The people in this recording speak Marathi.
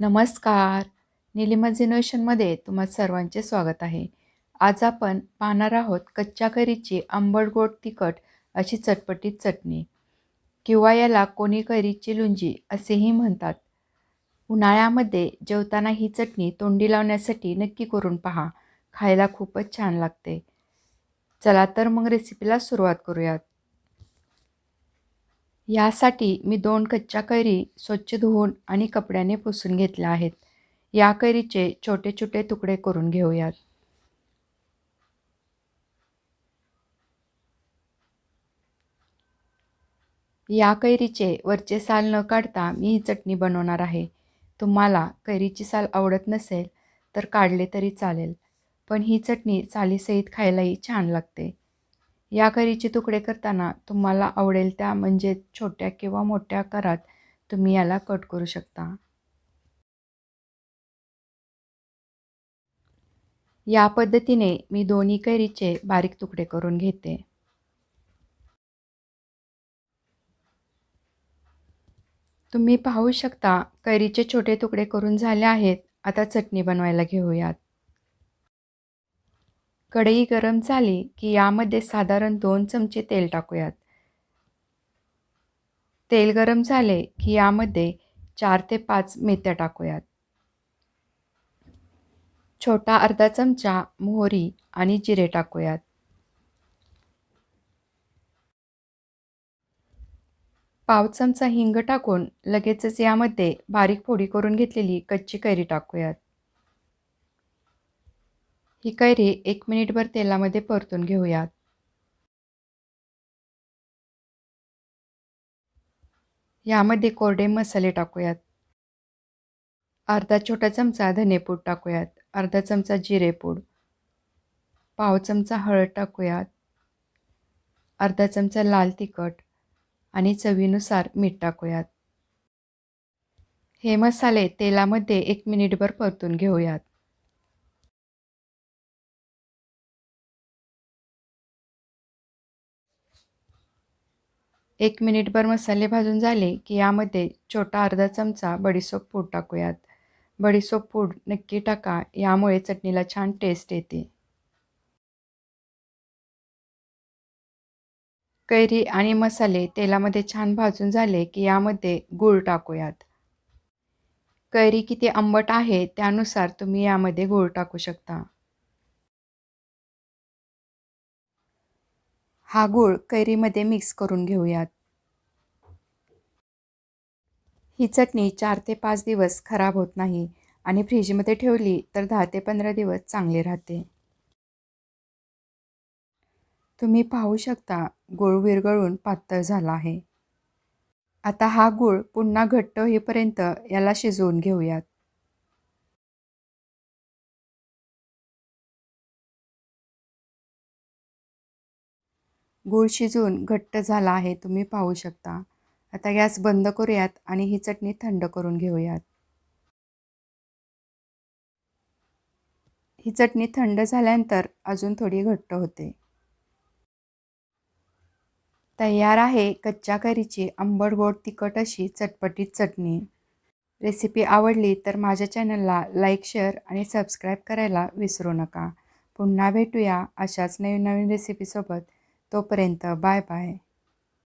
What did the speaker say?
नमस्कार. निलिमा जिनोवेशनमध्ये तुम्हा सर्वांचे स्वागत आहे. आज आपण पाहणार आहोत कच्च्या कैरीची आंबट गोड तिखट अशी चटपटीत चटणी. किंवा याला कोणी कैरीची लुंजी असेही म्हणतात. उन्हाळ्यामध्ये जेवताना ही चटणी तोंडी लावण्यासाठी नक्की करून पहा. खायला खूपच छान लागते. चला तर मग रेसिपीला सुरुवात करूयात. यासाठी मी दोन कच्च्या कैरी स्वच्छ धुवून आणि कपड्याने पुसून घेतल्या आहेत. या कैरीचे छोटे छोटे तुकडे करून घेऊयात. या कैरीचे वरचे साल न काढता मी ही चटणी बनवणार आहे. तुम्हाला कैरीची साल आवडत नसेल तर काढले तरी चालेल पण ही चटणी सालीसहित खायलाही छान लागते. या करीचे तुकडे करताना तुम्हाला आवडेल त्या म्हणजे छोट्या किंवा मोठ्या आकारात तुम्ही याला कट करू शकता. या पद्धतीने मी दोन्ही कैरीचे बारीक तुकडे करून घेते. तुम्ही पाहू शकता कैरीचे छोटे तुकडे करून झाले आहेत. आता चटणी बनवायला घेऊयात. कढई गरम झाली की यामध्ये साधारण दोन चमचे तेल टाकूयात. तेल गरम झाले की यामध्ये चार ते पाच मेथ्या टाकूयात. छोटा अर्धा चमचा मोहरी आणि जिरे टाकूयात. पाव चमचा हिंग टाकून लगेचच यामध्ये बारीक फोडी करून घेतलेली कच्ची कैरी टाकूयात. ही कैरी एक मिनिटभर तेलामध्ये परतून घेऊयात. यामध्ये कोरडे मसाले टाकूयात. अर्धा छोटा चमचा धनेपूड टाकूयात. अर्धा चमचा जिरेपूड पाव चमचा हळद टाकूयात. अर्धा चमचा लाल तिखट आणि चवीनुसार मीठ टाकूयात. हे मसाले तेलामध्ये एक मिनिटभर परतून घेऊयात. एक मिनिटभर मसाले भाजून झाले की यामध्ये छोटा अर्धा चमचा बडीसोप पूड टाकूयात. बडीसोप पूड नक्की टाका यामुळे चटणीला छान टेस्ट येते. कैरी आणि मसाले तेलामध्ये छान भाजून झाले की यामध्ये गूळ टाकूयात. कैरी किती आंबट आहे त्यानुसार तुम्ही यामध्ये गूळ टाकू शकता. हा गूळ कैरीमध्ये मिक्स करून घेऊयात. ही चटणी चार ते पाच दिवस खराब होत नाही आणि फ्रीजमध्ये ठेवली तर दहा ते पंधरा दिवस चांगले राहते. तुम्ही पाहू शकता गूळ विरघळून पातळ झाला आहे. आता हा गूळ पुन्हा घट्ट होईपर्यंत याला शिजवून घेऊयात. गूळ शिजून घट्ट झाला आहे तुम्ही पाहू शकता. आता गॅस बंद करूयात आणि ही चटणी थंड करून घेऊयात. ही चटणी थंड झाल्यानंतर अजून थोडी घट्ट होते. तयार आहे कच्च्या कैरीची आंबट गोड तिखट अशी चटपटीत चटणी. रेसिपी आवडली तर माझ्या चॅनलला लाईक शेअर आणि सबस्क्राईब करायला विसरू नका. पुन्हा भेटूया अशाच नवीन नवीन रेसिपीसोबत. तोपर्यंत बाय बाय.